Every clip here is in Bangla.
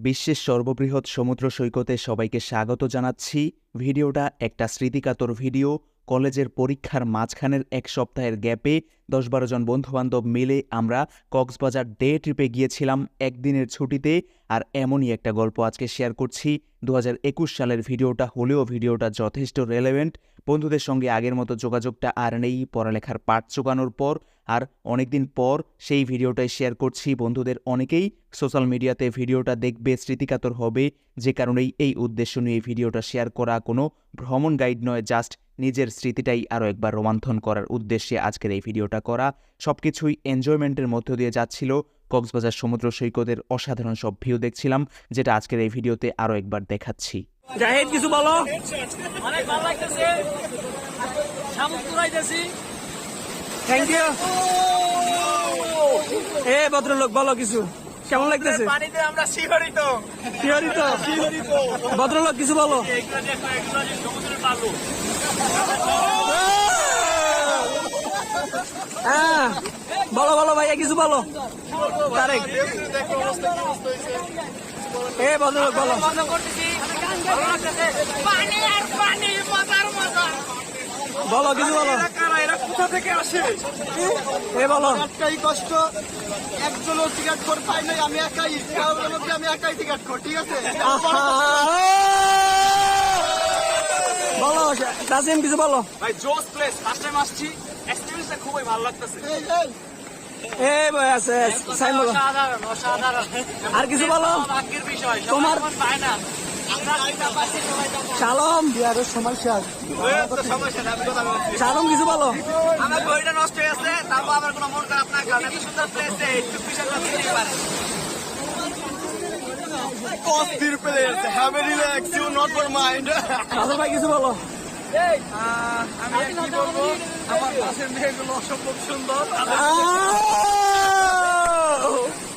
বিশ্বের সর্ববৃহৎ সমুদ্র সৈকতে সবাইকে স্বাগত জানাচ্ছি। ভিডিওটা একটা স্মৃতিকাতর ভিডিও। কলেজের পরীক্ষার মাঝখানের এক সপ্তাহের গ্যাপে দশ বারো জন বন্ধুবান্ধব মিলে আমরা কক্সবাজার ডে ট্রিপে গিয়েছিলাম। একদিনের ছুটিতে আর এমনই একটা গল্প আজকে শেয়ার করছি। দু হাজার একুশ সালের ভিডিওটা হলেও ভিডিওটা যথেষ্ট রেলেভেন্ট বন্ধুদের সঙ্গে আগের মতো যোগাযোগটা আর নেই, পড়ালেখার পাঠ চোকানোর পর। আর অনেকদিন পর সেই ভিডিওটাই শেয়ার করছি বন্ধুদের অনেকেই। সোশ্যাল মিডিয়াতে ভিডিওটা দেখবে, স্মৃতিকাতর হবে। যে কারণেই এই উদ্দেশ্য নিয়ে ভিডিওটা শেয়ার করা কোনো ভ্রমণ গাইড নয় জাস্ট নিজের স্মৃতিটাই আরও একবার রোমান্থন করার উদ্দেশ্যে আজকের এই ভিডিওটা করা। সব কিছুই এনজয়মেন্টের মধ্য দিয়ে যাচ্ছিল। কক্সবাজার সমুদ্র সৈকতের অসাধারণ সব ভিউ দেখছিলাম যেটা আজকের এই ভিডিওতে আরও একবার দেখাচ্ছি। জাহিদ কিছু বলো? অনেক ভালো লাগতেছে। থ্যাংক ইউ এ ভদ্রলোক বলো কিছু। কেমন লাগতেছে? পানিতে আমরা শিহরিত। শিহরিত? ভদ্রলোক কিছু বলো। এগুলো দেখো এগুলো যে সমুদ্রের বালু হ্যাঁ। বলো বলো ভাইয়া কিছু বলো। তারেক। দেখো অবস্থা কি অবস্থা হয়েছে এ বলো। মজা বলো কিছু বলো। কোথা থেকে আসে এ। বলো একটাই কষ্ট একজনও টিকিট কর পাই নাই আমি একাই আমি একাই টিকিট কর ঠিক আছে বলো তাসিম কিছু বলো। ভাই জোস প্লেস। ফার্স্ট টাইম আসছি। এক্সপেরিয়েন্সটা খুবই ভালো লাগতেছে। আছে আর কিছু বলো? তোমার- আমি কথা বলছি। শালম কিছু বলো? আমার বইটা নষ্ট হয়ে আছে তারপর আমার কোনো মন খারাপ না কারণ এত সুন্দর প্লেস একটু বিশাল দিতে পারে। অস্থির place have a relax you not for mind ভাই কিছু বলো? আমি কি বলব? আমার পাশের মেয়েগুলো অসম্ভব সুন্দর।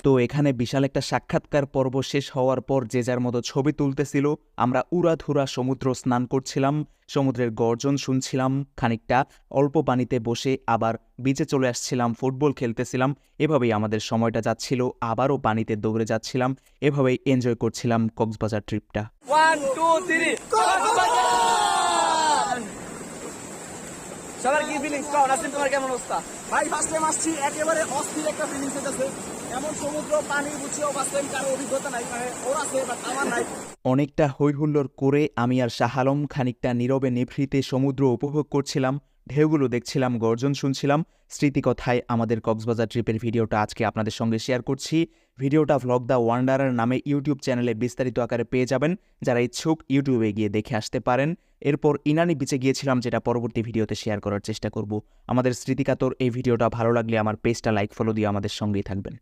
তো এখানে বিশাল একটা সাক্ষাৎকার পর্ব শেষ হওয়ার পর যে যার মতো ছবি তুলতেছিল আমরা উড়াধুরা সমুদ্র স্নান করছিলাম সমুদ্রের গর্জন শুনছিলাম খানিকটা অল্প পানিতে বসে আবার বিচে চলে আসছিলাম ফুটবল খেলতেছিলাম এভাবেই আমাদের সময়টা যাচ্ছিল আবারও পানিতে দৌড়ে যাচ্ছিলাম এভাবেই এনজয় করছিলাম কক্সবাজার ট্রিপটা ওয়ান টু থ্রি সবার কি ফিলিংস কও নাসিম তোমার কেমন অবস্থা? ভাই ফার্স্ট টাইম আসছি একেবারে অস্থির একটা ফিলিংস এমন সমুদ্র পানি ফার্স্ট টাইম কারও অভিজ্ঞতা নাই মানে ওর আছে বাট আমার নাই। অনেকটা হৈহুল্লোর করে আমি আর শাহ আলম খানিকটা নীরবে নিভৃতে সমুদ্র উপভোগ করছিলাম। ঢেউগুলো দেখছিলাম, গর্জন শুনছিলাম। স্মৃতিকথায় আমাদের কক্সবাজার ট্রিপের ভিডিওটা আজকে আপনাদের সঙ্গে শেয়ার করছি। ভিডিওটা ভ্লগ দ্য ওয়ান্ডারার নামে ইউটিউব চ্যানেলে বিস্তারিত আকারে পেয়ে যাবেন। যারা ইচ্ছুক ইউটিউবে গিয়ে দেখে আসতে পারেন। এরপর ইনানি বিচে গিয়েছিলাম, যেটা পরবর্তী ভিডিওতে শেয়ার করার চেষ্টা করব। আমাদের স্মৃতিকাতর এই ভিডিওটা ভালো লাগলে আমার পেজটা লাইক ফলো দিয়ে আমাদের সঙ্গেই থাকবেন।